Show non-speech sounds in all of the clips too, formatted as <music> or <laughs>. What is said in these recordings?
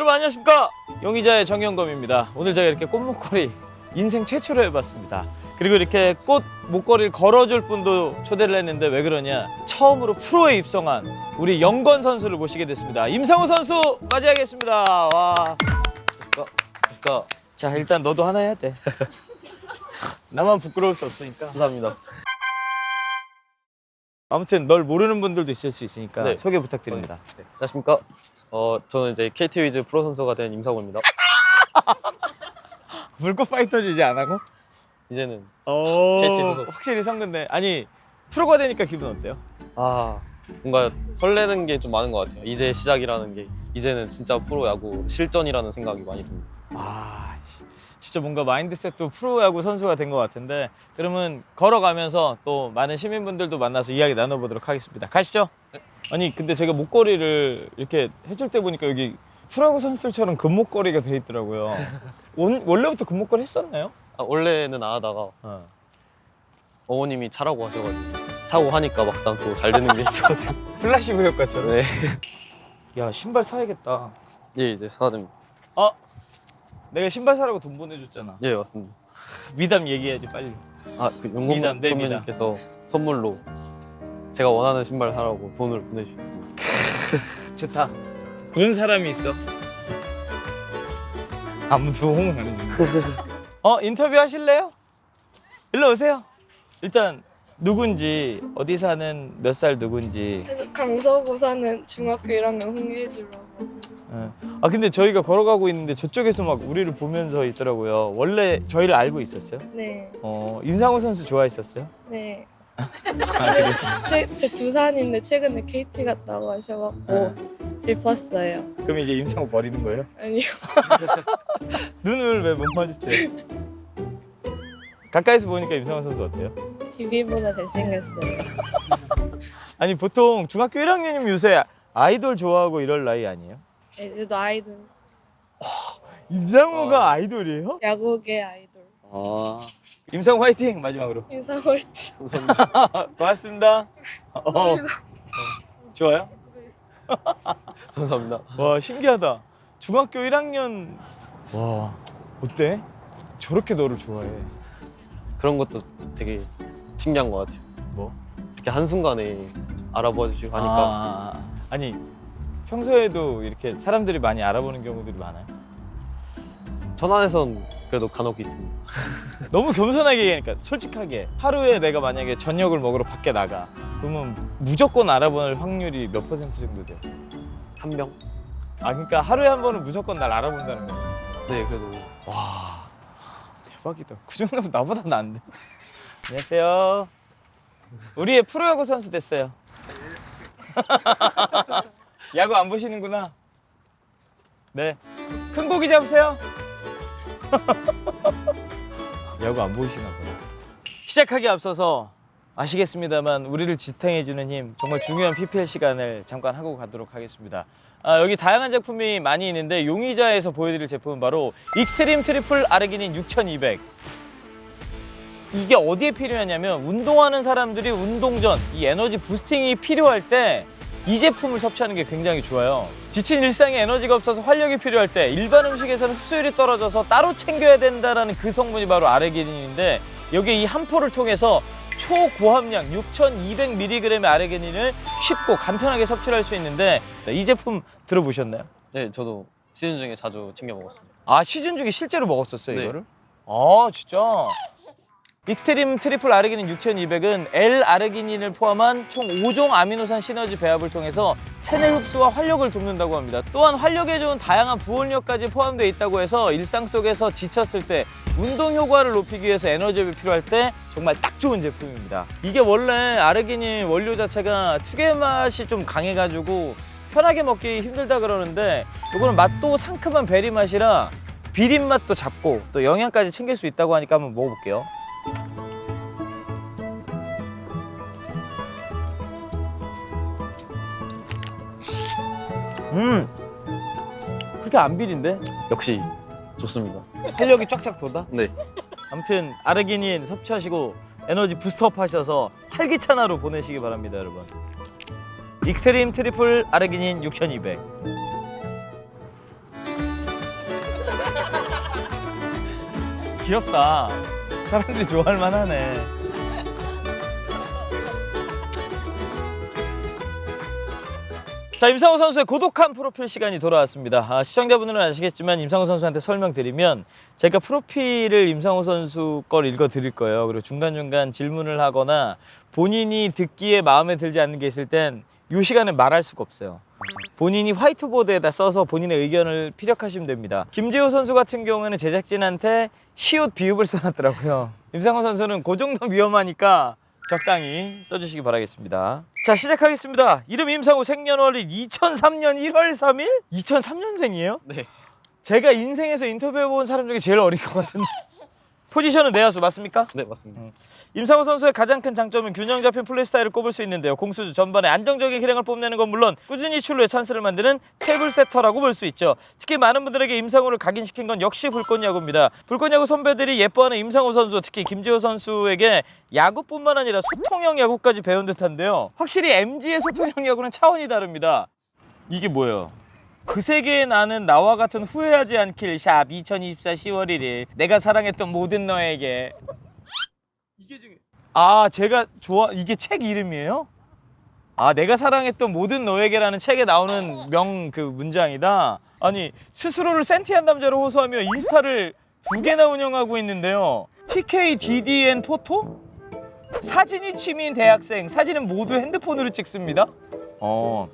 여러분 안녕하십니까? 용의자의 정영검입니다. 오늘 제가 이렇게 꽃 목걸이 인생 최초로 해봤습니다. 그리고 이렇게 꽃 목걸이를 걸어줄 분도 초대를 했는데 왜 그러냐? 처음으로 프로에 입성한 우리 영건 선수를 모시게 됐습니다. 임상우 선수 맞이하겠습니다. 와. 그러니까 자 일단 너도 하나 해야 돼. <laughs> 나만 부끄러울 수 없으니까. 감사합니다. 아무튼 널 모르는 분들도 있을 수 있으니까 네. 소개 부탁드립니다. 안녕하십니까? 어 저는 이제 KT 위즈 프로 선수가 된 임상호입니다. 불꽃 <laughs> 파이터즈 이제 안 하고? 이제는 어 KT 소속. 확실히 성근네 아니 프로가 되니까 기분 어때요? 아 뭔가 설레는 게 좀 많은 것 같아요. 이제 시작이라는 게 이제는 진짜 프로 야구 실전이라는 생각이 많이 듭니다. 아 씨, 진짜 뭔가 마인드셋도 프로야구 선수가 된 것 같은데 그러면 걸어가면서 또 많은 시민분들도 만나서 이야기 나눠보도록 하겠습니다 가시죠 아니 근데 제가 목걸이를 이렇게 해줄 때 보니까 여기 프로야구 선수들처럼 금목걸이가 돼 있더라고요 <laughs> 원, 원래부터 금목걸이 했었나요? 아, 원래는 안 하다가 어. 어머님이 차라고 하셔가지고 차고 하니까 막상 또 잘 되는 게 있어가지고 <laughs> 플라시브 효과처럼 네. 야 신발 사야겠다 예 이제 사야 됩니다. 어? 내가 신발 사라고 돈 보내줬잖아 예 맞습니다. 미담 얘기해야지 빨리 아그 네, 선배님께서 선물로 제가 원하는 신발 사라고 돈을 보내주셨습니다. <laughs> 좋다. 본 사람이 있어. 아무도 안 해주네. <laughs> 어 인터뷰 하실래요? 일로 오세요. 일단 누군지 어디 사는 몇 살 누군지. 그래서 강서구 사는 중학교 1학년 홍예주라고. 예. 아 근데 저희가 걸어가고 있는데 저쪽에서 막 우리를 보면서 있더라고요. 원래 저희를 알고 있었어요? 네, 어 임상호 선수 좋아했었어요? 네. 아 그래. <laughs> 제, 제 두산인데 최근에 KT 갔다고 하셔갖고 슬펐어요. 그럼 이제 임상호 버리는 거예요? 아니요. <laughs> 눈을 왜 못 마주쳐요? 가까이서 보니까 임상호 선수 어때요? TV보다 잘생겼어요. <laughs> 아니 보통 중학교 1학년이면 요새 아이돌 좋아하고 이럴 나이 아니에요? 애들도 아이돌, <laughs> 임상우가 아. 아이돌이에요? 야구계 아이돌. 아 임상우 화이팅 마지막으로 때 감사합니다. <laughs> 고맙습니다 <laughs> 어. 좋아요? 감사합니다. 와 신기하다 중학교 1학년 와 어때? 저렇게 너를 좋아해 그런 것도 되게 신기한 것 같아요. 뭐? 이렇게 한순간에 알아봐 주시고 하니까 아, 아니 평소에도 이렇게 사람들이 많이 알아보는 경우들이 많아요 천안에선 그래도 간혹 있습니다. <laughs> 너무 겸손하게 얘기하니까 솔직하게 하루에 내가 만약에 저녁을 먹으러 밖에 나가 그러면 무조건 알아보는 확률이 몇 퍼센트 정도 돼요? 한 명? 아 그러니까 하루에 한 번은 무조건 날 알아본다는 거예요. 네, 그래도 와 대박이다. 그 정도면 나보다 나은데. 안녕하세요. 우리의 프로야구 선수 됐어요. <laughs> 야구 안 보시는구나. 네. 큰 고기 잡으세요. <laughs> 야구 안 보이시나 보다. 시작하기 앞서서 아시겠습니다만 우리를 지탱해주는 힘 정말 중요한 PPL 시간을 잠깐 하고 가도록 하겠습니다. 아, 여기 다양한 제품이 많이 있는데 용의자에서 보여드릴 제품은 바로 익스트림 트리플 아르기닌 6200 이게 어디에 필요하냐면 운동하는 사람들이 운동 전 이 에너지 부스팅이 필요할 때 이 제품을 섭취하는 게 굉장히 좋아요. 지친 일상에 에너지가 없어서 활력이 필요할 때 일반 음식에서는 흡수율이 떨어져서 따로 챙겨야 된다라는 그 성분이 바로 아르기닌인데 여기에 이 한 포를 통해서 초고함량 6,200mg의 아르기닌을 쉽고 간편하게 섭취를 할 수 있는데 이 제품 들어보셨나요? 네, 저도 시즌 중에 자주 챙겨 먹었습니다. 아 시즌 중에 실제로 먹었었어요 네. 이거를? 아 진짜? 익스트림 트리플 아르기닌 6200은 L-아르기닌을 포함한 총 5종 아미노산 시너지 배합을 통해서 체내 흡수와 활력을 돕는다고 합니다. 또한 활력에 좋은 다양한 부원력까지 포함되어 있다고 해서 일상 속에서 지쳤을 때 운동 효과를 높이기 위해서 에너지업이 필요할 때 정말 딱 좋은 제품입니다. 이게 원래 아르기닌 원료 자체가 특유의 맛이 좀 강해가지고 편하게 먹기 힘들다 그러는데 이거는 맛도 상큼한 베리 맛이라 비린 맛도 잡고 또 영양까지 챙길 수 있다고 하니까 한번 먹어볼게요. 음 그렇게 안 비린데 역시 좋습니다. 탄력이 쫙쫙 돋아? 네. 아무튼 아르기닌 섭취하시고 에너지 부스트업 하셔서 활기찬 하루 보내시기 바랍니다, 여러분. 익스트림 트리플 아르기닌 6200. 귀엽다. 사람들이 좋아할 만하네. 자 임상호 선수의 고독한 프로필 시간이 돌아왔습니다. 아, 시청자분들은 아시겠지만 임상호 선수한테 설명드리면 제가 프로필을 임상호 선수 걸 읽어드릴 거예요. 그리고 중간중간 질문을 하거나 본인이 듣기에 마음에 들지 않는 게 있을 땐 이 시간에 말할 수가 없어요. 본인이 화이트보드에다 써서 본인의 의견을 피력하시면 됩니다. 김재호 선수 같은 경우에는 제작진한테 시옷 비읍을 써놨더라고요. <laughs> 임상호 선수는 그 정도 위험하니까 적당히 써주시기 바라겠습니다. 자 시작하겠습니다. 이름 임상호 생년월일 2003년 1월 3일? 2003년생이에요? 네. 제가 인생에서 인터뷰해본 사람 중에 제일 어릴 것 같은데 포지션은 내야수 맞습니까? 네 맞습니다. 임상호 선수의 가장 큰 장점은 균형 잡힌 플레이 스타일을 꼽을 수 있는데요. 공수 전반에 안정적인 기량을 뽐내는 건 물론 꾸준히 출루에 찬스를 만드는 테이블 세터라고 볼 수 있죠. 특히 많은 분들에게 임상호를 각인시킨 건 역시 불꽃야구입니다. 불꽃야구 선배들이 예뻐하는 임상호 선수, 특히 김지호 선수에게 야구뿐만 아니라 소통형 야구까지 배운 듯한데요. 확실히 MG의 소통형 야구는 차원이 다릅니다. 이게 뭐예요? 그 세계에 나는 나와 같은 후회하지 않길 샵 2024 10월 1일 내가 사랑했던 모든 너에게 이게 중에 아 제가 좋아 이게 책 이름이에요? 아 내가 사랑했던 모든 너에게라는 책에 나오는 명 그 문장이다. 아니 스스로를 센티한 남자로 호소하며 인스타를 두 개나 운영하고 있는데요. TK DDN 포토? 사진이 취미인 대학생 사진은 모두 핸드폰으로 찍습니다. 어.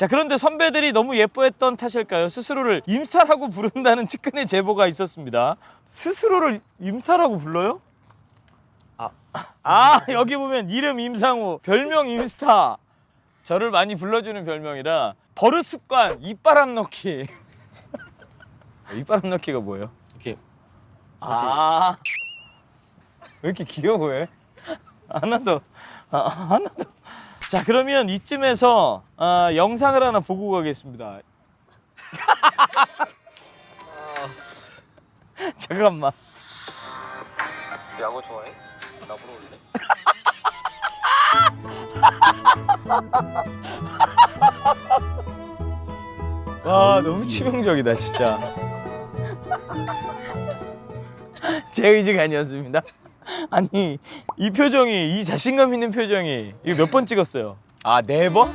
자 그런데 선배들이 너무 예뻐했던 탓일까요? 스스로를 임스타라고 부른다는 측근의 제보가 있었습니다. 스스로를 임스타라고 불러요? 아, 아 여기 보면 이름 임상우, 별명 임스타. 저를 많이 불러주는 별명이라 버릇 습관 입바람 넣기. <laughs> 입바람 넣기가 뭐예요? 이렇게 아. 왜 이렇게 귀여워해? 하나도 아, 하나도 자 그러면 이쯤에서 아, 영상을 하나 보고 가겠습니다 <laughs> 잠깐만 야구 좋아해? 나 보러 올래? <laughs> 와 너무 치명적이다 진짜 <laughs> 제 의지가 아니었습니다 <laughs> 아니 이 표정이 이 자신감 있는 표정이 이거 몇 번 찍었어요? 아 네 번?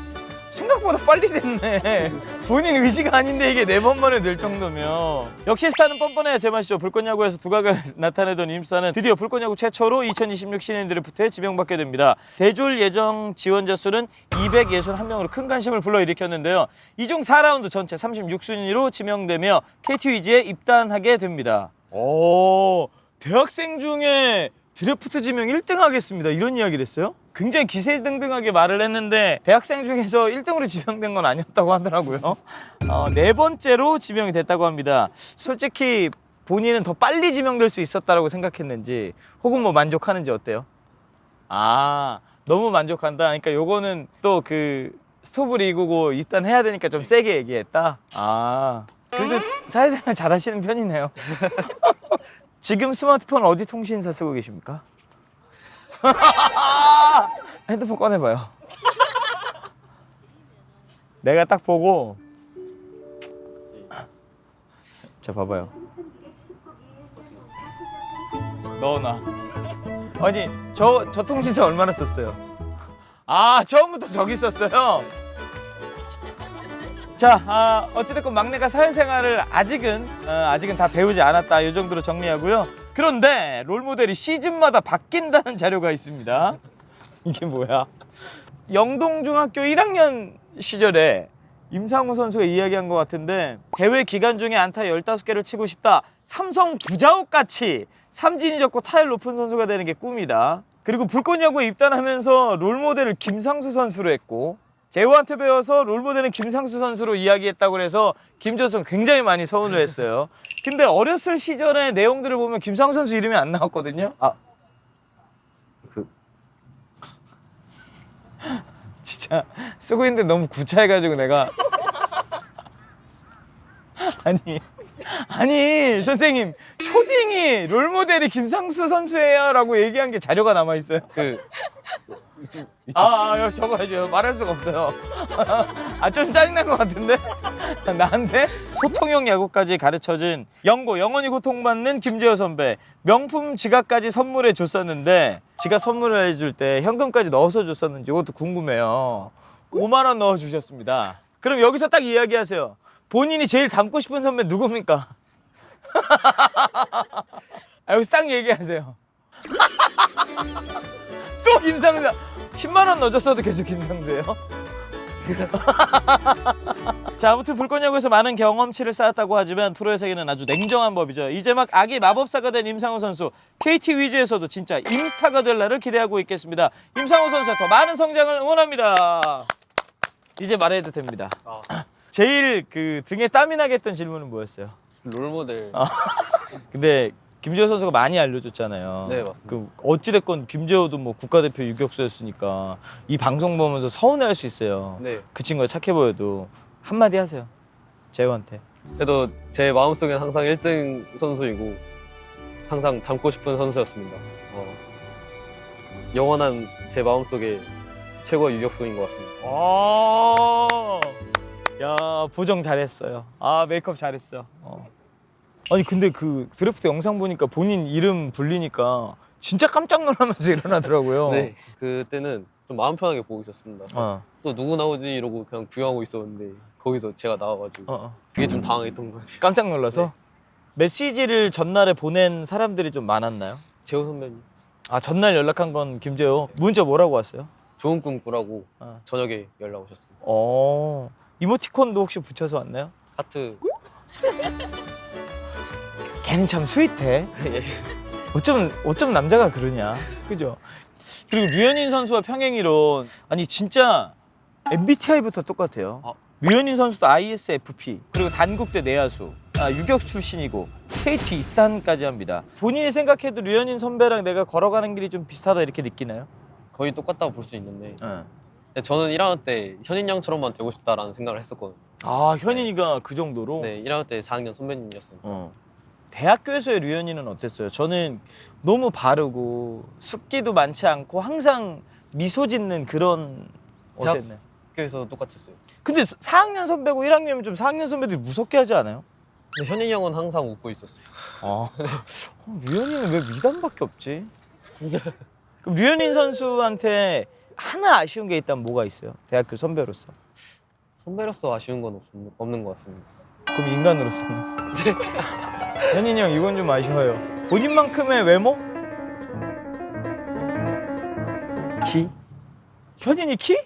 생각보다 빨리 됐네. 본인 의지가 아닌데 이게 네 번 만에 될 정도면. 역시 스타는 뻔뻔해야 제맛이죠 불꽃야구에서 두각을 <laughs> 나타내던 임스타는 드디어 불꽃야구 최초로 2026 신인 드래프트에 지명받게 됩니다. 대졸 예정 지원자 수는 261명으로 큰 관심을 불러일으켰는데요. 이 중 4라운드 전체 36순위로 지명되며 KT 위즈에 입단하게 됩니다. 오 대학생 중에 드래프트 지명 1등 하겠습니다. 이런 이야기를 했어요? 굉장히 기세등등하게 말을 했는데 대학생 중에서 1등으로 지명된 건 아니었다고 하더라고요. 어, 네 번째로 지명이 됐다고 합니다. 솔직히 본인은 더 빨리 지명될 수 있었다고 생각했는지 혹은 뭐 만족하는지 어때요? 아 너무 만족한다. 그러니까 요거는 또 그 스토브 리그고 입단해야 되니까 좀 세게 얘기했다? 아 그래도 사회생활 잘하시는 편이네요 <laughs> 지금 스마트폰 어디 통신사 쓰고 계십니까? <laughs> 핸드폰 꺼내봐요. <laughs> 내가 딱 보고 <clears throat> 자 봐봐요. 넣어놔. 아니 저 저 통신사 얼마나 썼어요? 아 처음부터 저기 썼어요. 자, 아, 어찌됐건 막내가 사회생활을 아직은 어, 아직은 다 배우지 않았다 이 정도로 정리하고요. 그런데 롤 모델이 시즌마다 바뀐다는 자료가 있습니다. 이게 뭐야? 영동중학교 1학년 시절에 임상우 선수가 이야기한 것 같은데 대회 기간 중에 안타 15개를 치고 싶다. 삼성 구자욱 같이 삼진이 적고 타율 높은 선수가 되는 게 꿈이다. 그리고 불꽃야구에 입단하면서 롤 모델을 김상수 선수로 했고 재호한테 배워서 롤모델은 김상수 선수로 이야기했다고 해서 김조선 굉장히 많이 서운을 했어요. 근데 어렸을 시절의 내용들을 보면 김상수 선수 이름이 안 나왔거든요. 아, 그 <laughs> 진짜 쓰고 있는데 너무 구차해가지고 내가 <laughs> 아니 아니 선생님 초딩이 롤모델이 김상수 선수예요라고 얘기한 게 자료가 남아 있어요. 그 아, 아 여기 적어야죠. 말할 수가 없어요. <laughs> 아, 좀 짜증난 것 같은데? <laughs> 나한테 소통형 야구까지 가르쳐준 영고, 영원히 고통받는 김재호 선배. 명품 지갑까지 선물해 줬었는데, 지갑 선물을 해줄 때 현금까지 넣어서 줬었는지 이것도 궁금해요. 5만원 넣어주셨습니다. 그럼 여기서 딱 이야기하세요. 본인이 제일 닮고 싶은 선배 누굽니까? <laughs> 아, 여기서 딱 얘기하세요. <laughs> 또 김상사 10만 원 넣어줬어도 계속 김상수예요. <laughs> 자 아무튼 불꽃야구 에서 많은 경험치를 쌓았다고 하지만 프로의 세계는 아주 냉정한 법이죠. 이제 막 악의 마법사가 된 임상호 선수 KT 위즈에서도 진짜 임스타가 될 날을 기대하고 있겠습니다. 임상호 선수 더 많은 성장을 응원합니다. 이제 말해도 됩니다. 제일 그 등에 땀이 나게 했던 질문은 뭐였어요? 롤모델. <laughs> 근데 김재호 선수가 많이 알려줬잖아요. 네, 맞습니다. 그 어찌됐건 김재호도 뭐 국가대표 유격수였으니까 이 방송 보면서 서운해할 수 있어요. 네. 그 친구가 착해 보여도 한마디 하세요. 재호한테. 그래도 제 마음속엔 항상 1등 선수이고 항상 닮고 싶은 선수였습니다. 어, 영원한 제 마음속에 최고의 유격수인 것 같습니다. 아, 야 보정 잘했어요. 아 메이크업 잘했어. 어. 아니 근데 그 드래프트 영상 보니까 본인 이름 불리니까 진짜 깜짝 놀라면서 <laughs> 일어나더라고요. 네. 그때는 좀 마음 편하게 보고 있었습니다. 어, 또 누구 나오지 이러고 그냥 구경하고 있었는데 거기서 제가 나와가지고 어, 어. 그게 좀 당황했던 것 같아요. 깜짝 놀라서 메시지를 전날에 보낸 사람들이 좀 많았나요? 재호 선배님 아 전날 연락한 건 김재호. 문자 뭐라고 왔어요? 좋은 꿈 꾸라고 어. 저녁에 연락 오셨습니다. 어 이모티콘도 혹시 붙여서 왔나요? 하트 <laughs> 걔는 참 스윗해. 예. 어쩜 어쩜 남자가 그러냐, 그죠? 그리고 류현인 선수와 평행이론 아니 진짜 MBTI부터 똑같아요. 아. 류현인 선수도 ISFP 그리고 단국대 내야수 아, 유격 출신이고 KT 입단까지 합니다. 본인이 생각해도 류현인 선배랑 내가 걸어가는 길이 좀 비슷하다 이렇게 느끼나요? 거의 똑같다고 볼 수 있는데 응. 근데 저는 1학년 때 현인 형처럼만 되고 싶다라는 생각을 했었거든요. 아 현인이가 그 정도로. 네, 1학년 때 4학년 선배님이었어요. 어. 대학교에서의 류현이는 어땠어요? 저는 너무 바르고 숙기도 많지 않고 항상 미소 짓는 그런 어땠나요? 학교에서 똑같았어요. 근데 4학년 선배고 1학년이면 좀 4학년 선배들이 무섭게 하지 않아요? 근데 현인 형은 항상 웃고 있었어요. 아, 어, 류현이는 왜 미담밖에 없지? 그럼 류현인 선수한테 하나 아쉬운 게 있다면 뭐가 있어요? 대학교 선배로서. 선배로서 아쉬운 건 없, 없는 것 같습니다. 그럼 인간으로서는? 현인이 형 이건 좀 아쉬워요. 본인만큼의 외모? 키? 현인이 키?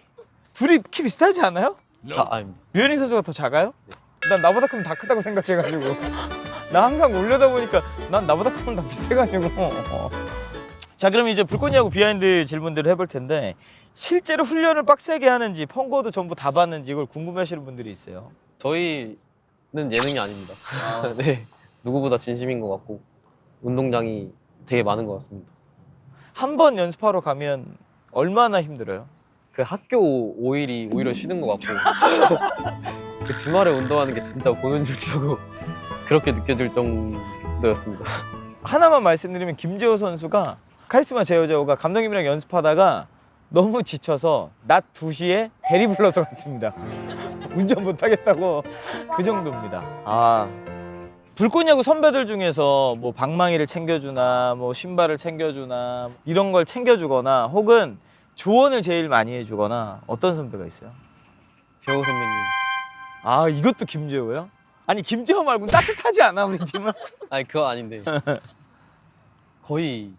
둘이 키 비슷하지 않아요? 아, 아닙니다. 류현인 선수가 더 작아요? 난 나보다 크면 다 크다고 생각해가지고 <laughs> 나 항상 올려다 보니까 난 나보다 크면 다 비슷해가지고 어. 자 그럼 이제 불꽃야구 비하인드 질문들을 해볼 텐데 실제로 훈련을 빡세게 하는지 펑고도 전부 다 봤는지 이걸 궁금해하시는 분들이 있어요 저희는 예능이 아닙니다. <laughs> 네, 누구보다 진심인 것 같고 운동량이 되게 많은 것 같습니다. 한 번 연습하러 가면 얼마나 힘들어요? 그 학교 5일이 오히려 쉬는 것 같고 <laughs> 그 주말에 운동하는 게 진짜 보는 줄이라고 <laughs> 그렇게 느껴질 정도였습니다. 하나만 말씀드리면 김재호 선수가 카리스마 제호제호가 감독님이랑 연습하다가 너무 지쳐서 낮 2시에 대리 불러서 갔습니다. <laughs> 운전 못하겠다고 그 정도입니다. 아 불꽃야구 선배들 중에서 뭐 방망이를 챙겨주나 뭐 신발을 챙겨주나 이런 걸 챙겨주거나 혹은 조언을 제일 많이 해주거나 어떤 선배가 있어요? 재호 선배님. 아 이것도 김재호요? 아니 김재호 말고 따뜻하지 않아 우리 팀은? <laughs> 아니 그거 아닌데 <laughs> 거의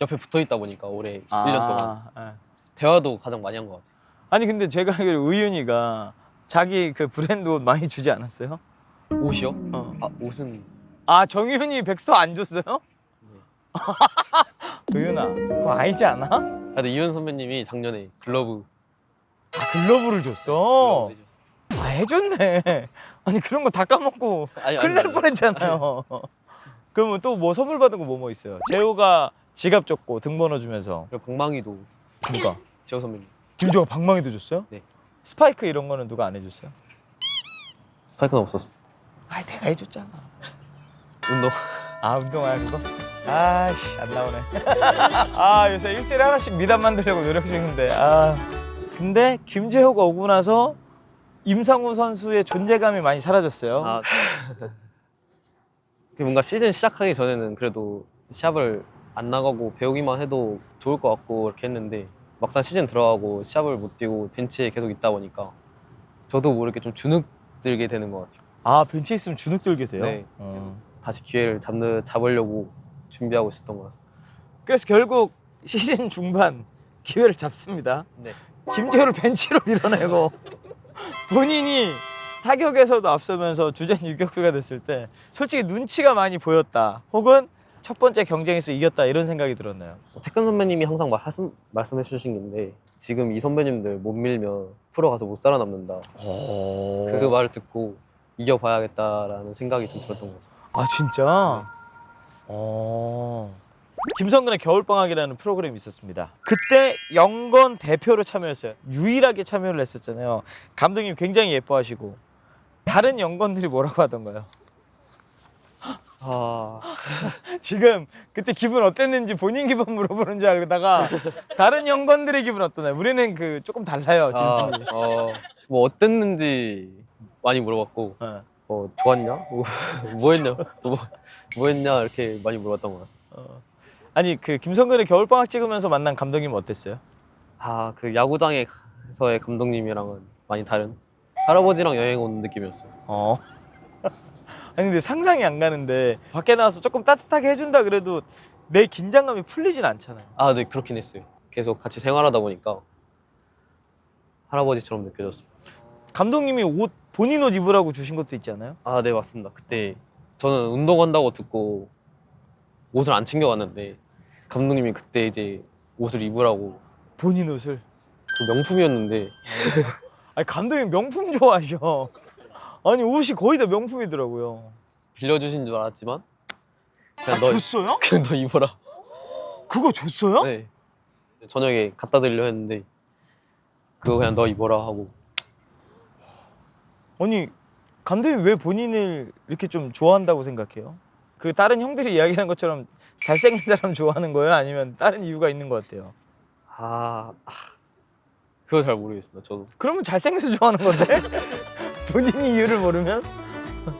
옆에 붙어 있다 보니까 올해 1년 동안 아, 대화도 가장 많이 한 것 같아요. 아니 근데 제가 알기로 의윤이가 자기 그 브랜드 옷 많이 주지 않았어요? 옷이요? 어. 아 옷은 아 정윤이 백스터 안 줬어요? 의윤아 그거 아니지 않아? 아, 아, 근데 이현 선배님이 작년에 글러브 글러브를 줬어. 글러브. 아 해줬네. <laughs> 아니 그런 거 다 까먹고 아니, 아니, 큰일 날 아니. 뻔했잖아요. <laughs> 그러면 또 뭐 선물 받은 거 뭐 뭐 있어요? 재호가 지갑 줬고 등번호 주면서 그리고 방망이도 누가? 재호 선배님 김재호가 방망이도 줬어요? 네. 스파이크 이런 거는 누가 안 해줬어요? 스파이크는 없었어. 아 내가 해줬잖아. 운동 아 운동화 그거? 아씨 안 나오네. <laughs> 아 요새 일주일에 하나씩 미담 만들려고 노력 중인데 아 근데 김재호가 오고 나서 임상우 선수의 존재감이 많이 사라졌어요. 아, 그 뭔가 시즌 시작하기 전에는 그래도 시합을 안 나가고 배우기만 해도 좋을 것 같고 이렇게 했는데 막상 시즌 들어가고 시합을 못 뛰고 벤치에 계속 있다 보니까 저도 모르게 좀 주눅 들게 되는 것 같아요. 아 벤치에 있으면 주눅 들게 돼요. 네. 어. 다시 기회를 잡는 잡으려고 준비하고 있었던 것 같습니다. 그래서 결국 시즌 중반 기회를 잡습니다. 네. 김재호를 벤치로 밀어내고 본인이 타격에서도 앞서면서 주전 유격수가 됐을 때 솔직히 눈치가 많이 보였다. 혹은 첫 번째 경쟁에서 이겼다 이런 생각이 들었나요? 태근 선배님이 항상 말씀, 말씀해 주신 게 있는데 지금 이 선배님들 못 밀면 프로 가서 못 살아남는다. 그 말을 듣고 이겨봐야겠다라는 생각이 좀 들었던 것 같습니다. 아 진짜? 어. 김성근의 겨울방학이라는 프로그램이 있었습니다. 그때 영건 대표로 참여했어요. 유일하게 참여를 했었잖아요. 감독님 굉장히 예뻐하시고 다른 영건들이 뭐라고 하던가요? 아, <laughs> 지금 그때 기분 어땠는지 본인 기분 물어보는 줄 알다가 다른 영건들의 기분 어떠나요? 우리는 그 조금 달라요. 아, 질문이. 어, 뭐 어땠는지 많이 물어봤고 네. 어, 좋았냐? 뭐, <laughs> 뭐 했냐? 뭐, 뭐 했냐? 이렇게 많이 물어봤던 것 같습니다. 아니 그 김성근의 겨울방학 찍으면서 만난 감독님 어땠어요? 아, 그 야구장에서의 감독님이랑은 많이 다른 할아버지랑 여행 온 느낌이었어요. 어. <laughs> 아니 근데 상상이 안 가는데 밖에 나와서 조금 따뜻하게 해준다 그래도 내 긴장감이 풀리진 않잖아요. 아, 네, 그렇긴 했어요. 계속 같이 생활하다 보니까 할아버지처럼 느껴졌습니다. 감독님이 옷 본인 옷 입으라고 주신 것도 있지 않아요? 아, 네, 맞습니다. 그때 저는 운동한다고 듣고 옷을 안 챙겨왔는데 감독님이 그때 이제 옷을 입으라고 본인 옷을. 그 명품이었는데 <laughs> 아니 감독님 명품 좋아하셔. 아니 옷이 거의 다 명품이더라고요. 빌려주신 줄 알았지만 아, 그냥 너 줬어요? <laughs> 그냥 너 입어라. 그거 줬어요? 네. 저녁에 갖다 드리려 했는데 그거 그냥 너 입어라 하고 아니 감독님 왜 본인을 이렇게 좀 좋아한다고 생각해요? 그 다른 형들이 <laughs> 이야기하는 것처럼 잘생긴 사람 좋아하는 거예요? 아니면 다른 이유가 있는 것 같아요? 아, 아 그거 잘 모르겠습니다. 저도. 그러면 잘생겨서 좋아하는 건데? <laughs> 본인이 이유를 모르면?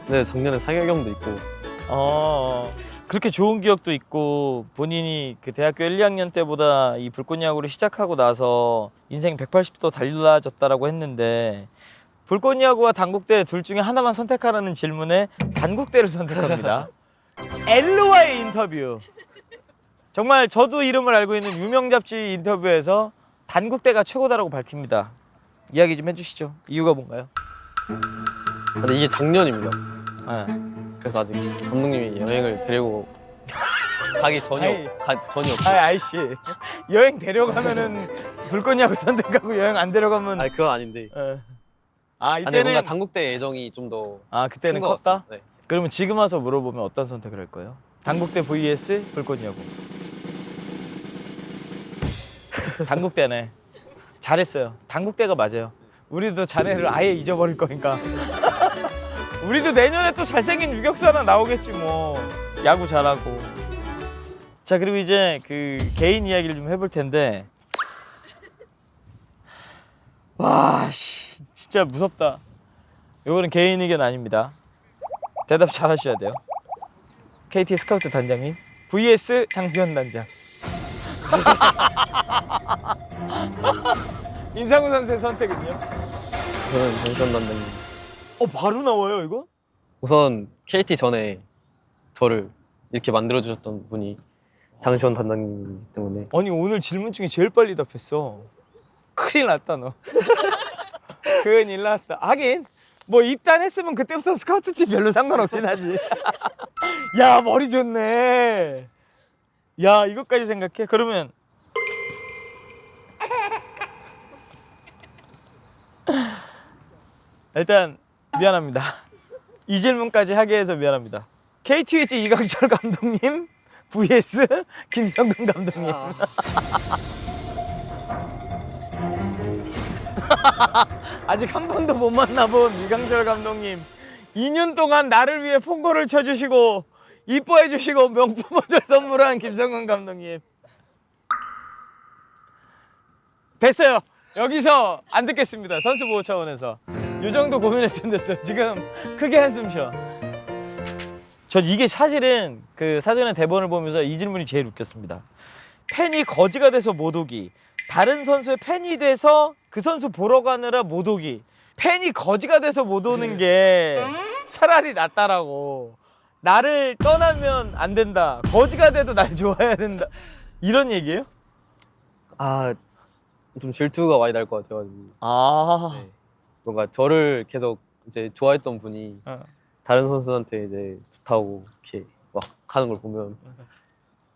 근데 작년에 상혁형도 있고 어 그렇게 좋은 기억도 있고 본인이 그 대학교 1, 2학년 때보다 이 불꽃 야구를 시작하고 나서 인생 180도 달라졌다라고 했는데 불꽃 야구와 단국대 둘 중에 하나만 선택하라는 질문에 단국대를 선택합니다. <laughs> 엘루와의 인터뷰. 정말 저도 이름을 알고 있는 유명 잡지 인터뷰에서 단국대가 최고다라고 밝힙니다. 이야기 좀 해주시죠. 이유가 뭔가요? 근데 이게 작년입니다. 네. 그래서 아직 감독님이 여행을 데리고 가기 전이 아이. 없, 가, 전이 없. 아 아이씨 여행 데려가면은 불꽃 야구 선택하고 여행 안 데려가면 아니 그건 아닌데. 어. 아 근데 이때는 뭔가 단국대 애정이 좀 더 아 그때는 컸다. 네. 그러면 지금 와서 물어보면 어떤 선택을 할 거예요? 단국대 vs 불꽃 야구. 단국대네. <laughs> 잘했어요. 단국대가 맞아요. 우리도 자네를 아예 잊어버릴 거니까. <laughs> 우리도 내년에 또 잘생긴 유격수 하나 나오겠지 뭐. 야구 잘하고. 자 그리고 이제 그 개인 이야기를 좀 해볼 텐데. 와, 씨, 진짜 무섭다. 이거는 개인 의견 아닙니다. 대답 잘 하셔야 돼요. KT 스카우트 단장님 vs 장비현 단장. <laughs> 임상훈 선수의 선택은요? 저는 장시현 단장님. 어 바로 나와요 이거? 우선 KT 전에 저를 이렇게 만들어 주셨던 분이 장시현 단장님이기 때문에 아니 오늘 질문 중에 제일 빨리 답했어. 큰일 났다 너. <laughs> 큰일 났다. 하긴 뭐 입단했으면 그때부터 스카우트 팀 별로 상관없긴 하지. <laughs> 야 머리 좋네. 야 이것까지 생각해? 그러면 <laughs> 일단 미안합니다. 이 질문까지 하게 해서 미안합니다. KTH 이강철 감독님 <laughs> vs 김성근 감독님. <laughs> 아직 한 번도 못 만나본 이강철 감독님 2년 동안 나를 위해 폰gol을 쳐주시고 이뻐해 주시고 명품 옷을 선물한 김성근 감독님. 됐어요. 여기서 안 듣겠습니다. 선수 보호 차원에서. 이 정도 고민했으면 됐어요. 지금 크게 한숨 쉬어. 전 이게 사실은 그 사전에 대본을 보면서 이 질문이 제일 웃겼습니다. 팬이 거지가 돼서 못 오기. 다른 선수의 팬이 돼서 그 선수 보러 가느라 못 오기. 팬이 거지가 돼서 못 오는 게 차라리 낫다라고. 나를 떠나면 안 된다. 거지가 돼도 날 <laughs> 좋아해야 된다. 이런 얘기예요? 아 좀 질투가 많이 날 것 같아가지고 아. 네. 뭔가 저를 계속 이제 좋아했던 분이 어. 다른 선수한테 이제 좋다고 이렇게 막 하는 걸 보면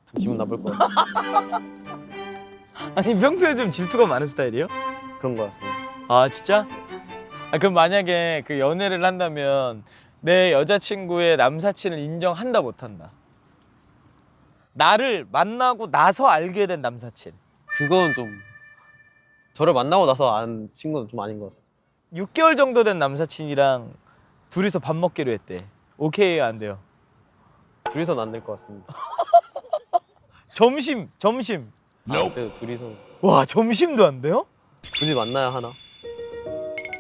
좀 기분 나쁠 것 같아요. <laughs> 아니 평소에 좀 질투가 많은 스타일이에요? 그런 것 같습니다. 아 진짜? 아 그럼 만약에 그 연애를 한다면 내 여자친구의 남사친을 인정한다 못한다? 나를 만나고 나서 알게 된 남사친 그건 좀 저를 만나고 나서 안 친구는 좀 아닌 것 같습니다. 6개월 정도 된 남사친이랑 둘이서 밥 먹기로 했대 오케이 안 돼요? 둘이서는 안 될 것 같습니다. <laughs> 점심 점심 아, 그래도 둘이서 와 점심도 안 돼요? 굳이 만나야 하나?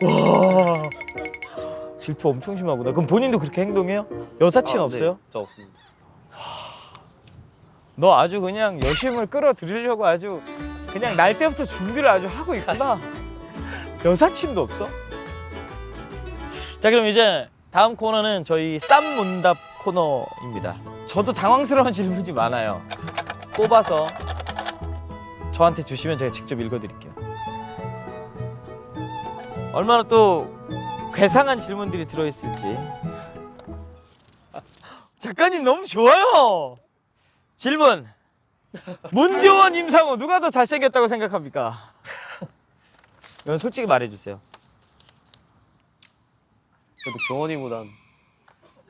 와 질투 엄청 심하구나 그럼 본인도 그렇게 행동해요? 여사친 아, 없어요? 네, 저 없습니다. 너 아주 그냥 여심을 끌어들이려고 아주 그냥 날 때부터 준비를 아주 하고 있구나. <laughs> 여사친도 없어? 자 그럼 이제 다음 코너는 저희 쌈문답 코너입니다. 저도 당황스러운 질문이 많아요. 뽑아서 저한테 주시면 제가 직접 읽어드릴게요. 얼마나 또 괴상한 질문들이 들어있을지. <laughs> 작가님 너무 좋아요. 질문. 문교원 임상호 누가 더 잘생겼다고 생각합니까? 이건 솔직히 말해주세요. 그래도 경원이보단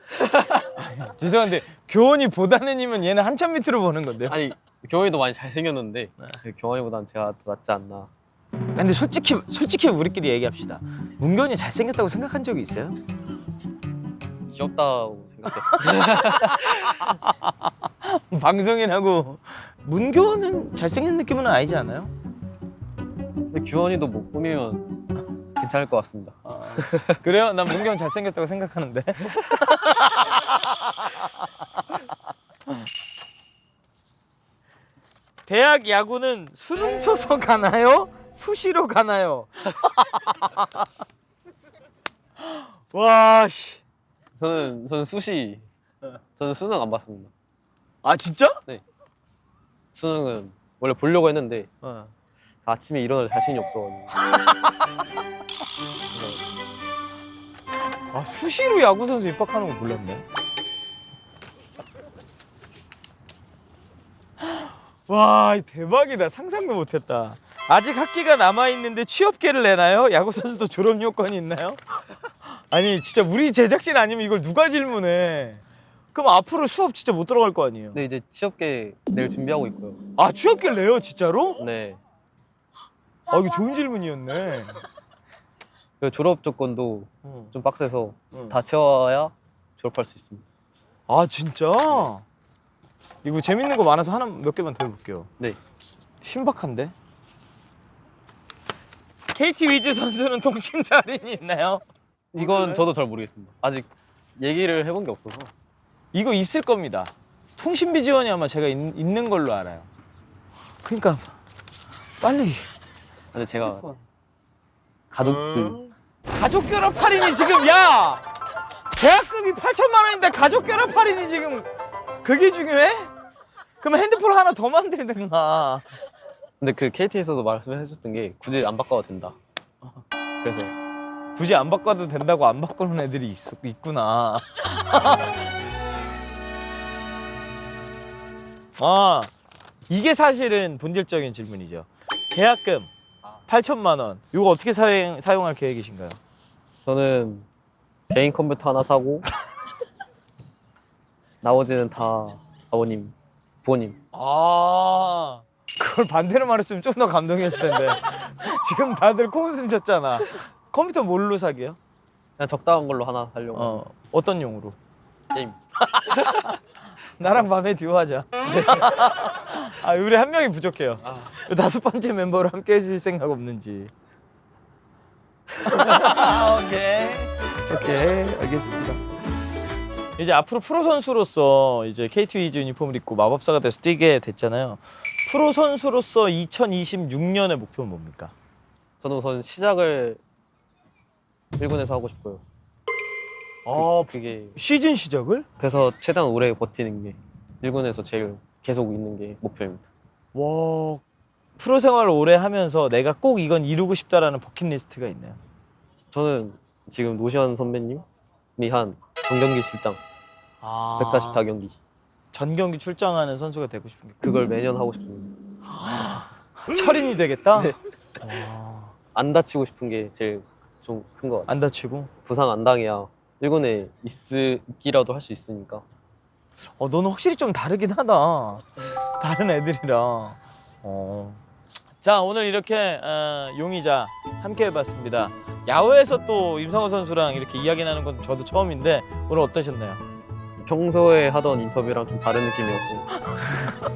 <laughs> 죄송한데 교원이 보다는이면 얘는 한참 밑으로 보는 건데요. 아니 경원이도 많이 잘생겼는데 그 경원이보단 제가 더 낫지 않나. 근데 솔직히 솔직히 우리끼리 얘기합시다. 문교원이 잘생겼다고 생각한 적이 있어요? 귀엽다고 생각했어요. <laughs> <laughs> 방송인하고 문교원은 잘생긴 느낌은 아니지 않아요? 근데 규원이도 못 꾸미면 괜찮을 것 같습니다. 그래요? 난 문교원 잘생겼다고 생각하는데. <laughs> 대학 야구는 수능 쳐서 가나요? 수시로 가나요? <laughs> 와 씨. 저는 저는 수시 저는 수능 안 봤습니다. 아 진짜? 수능은 원래 보려고 했는데 어. 아침에 일어날 자신이 없어가지고 <laughs> 아 수시로 야구 선수 입학하는 거 몰랐네. 와 대박이다 상상도 못했다. 아직 학기가 남아 있는데 취업계를 내나요? 야구 선수도 졸업 요건이 있나요? <laughs> 아니 진짜 우리 제작진 아니면 이걸 누가 질문해? 그럼 앞으로 수업 진짜 못 들어갈 거 아니에요? 근데 이제 취업계 내일 준비하고 있고요. 아 취업계를 내요 진짜로? 네. 아 이거 좋은 질문이었네. 그 졸업 조건도 어. 좀 빡세서 응. 다 채워야 졸업할 수 있습니다. 아 진짜? 이거 재밌는 거 많아서 하나 몇 개만 더 해볼게요. 네. 신박한데? KT 위즈 선수는 할인이 있나요? 이건 저도 잘 모르겠습니다. 아직 얘기를 해본 게 없어서 이거 있을 겁니다. 통신비 지원이 아마 제가 있, 는 걸로 알아요. 그러니까 빨리 근데 제가 가족들 가족 결합 할인이 지금 야 대학급이 8천만 원인데 가족 결합 할인이 지금 그게 중요해? 그러면 핸드폰 하나 더 만들든가. 근데 그 KT에서도 말씀해 주셨던 게 굳이 안 바꿔도 된다. 그래서 굳이 안 바꿔도 된다고 안 바꾸는 애들이 있, 있구나. <laughs> 아, 이게 사실은 본질적인 질문이죠. 계약금 8천만 원. 이거 어떻게 사용, 사용할 계획이신가요? 저는 개인 컴퓨터 하나 사고 나머지는 다 아버님, 부모님 아, 그걸 반대로 말했으면 좀 더 감동이었을 텐데. <laughs> 지금 다들 코웃음 쳤잖아. 컴퓨터 뭘로 사게요? 그냥 적당한 걸로 하나 살려고 어, 어떤 용으로? 게임 <laughs> 나랑 밤에 듀오하자. <laughs> 아 우리 한 명이 부족해요. 그 다섯 번째 멤버로 함께 해주실 생각 없는지. 오케이 오케이 알겠습니다. 이제 앞으로 프로 선수로서 이제 KT 위즈 유니폼을 입고 마법사가 돼서 뛰게 됐잖아요. 프로 선수로서 2026년의 목표는 뭡니까? 저는 우선 시작을 1군에서 하고 싶어요. 어, 그게 시즌 시작을? 그래서 최대한 오래 버티는 게 1군에서 제일 계속 있는 게 목표입니다. 와 프로 생활을 오래 하면서 내가 꼭 이건 이루고 싶다라는 버킷리스트가 있나요? 저는 지금 노시환 선배님이 한 정경기 실장 아, 144경기 전 경기 출장하는 선수가 되고 싶은 게 그걸 매년 하고 싶습니다. <gasps> 철인이 되겠다. 네. 와, 안 다치고 싶은 게 제일 좀 큰 것 같아요. 안 다치고. 부상 안 당해야 1군에 있을, 있기라도 할 수 있으니까 어 너는 확실히 좀 다르긴 하다. 다른 애들이랑. 어. 자 오늘 이렇게 어, 용의자 함께 해봤습니다. 야외에서 또 임상호 선수랑 이렇게 이야기 나는 건 저도 처음인데 오늘 어떠셨나요? 평소에 하던 인터뷰랑 좀 다른 느낌이었고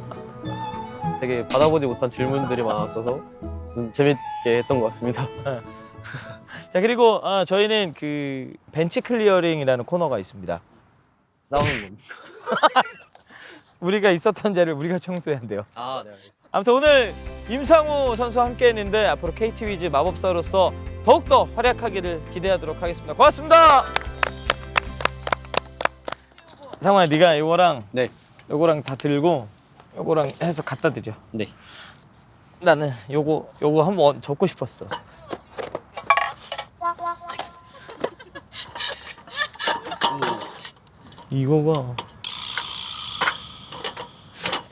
<laughs> 되게 받아보지 못한 질문들이 많았어서 좀 재밌게 했던 것 같습니다. <laughs> 자 그리고 어, 저희는 그 벤치 클리어링이라는 코너가 있습니다. 싸우는 겁니다. <laughs> 우리가 있었던 자리를 우리가 청소해야 돼요. 아, 네, 알겠습니다. 아무튼 오늘 임상우 선수와 함께 했는데 앞으로 KT 위즈 마법사로서 더욱더 활약하기를 기대하도록 하겠습니다. 고맙습니다. 상만아 네가 이거랑 네. 요거랑 다 들고 요거랑 해서 갖다 드려. 네. 나는 요거 요거 한번 적고 싶었어. 이거가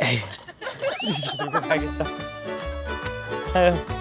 에이 <laughs> 들고 가야겠다. 아유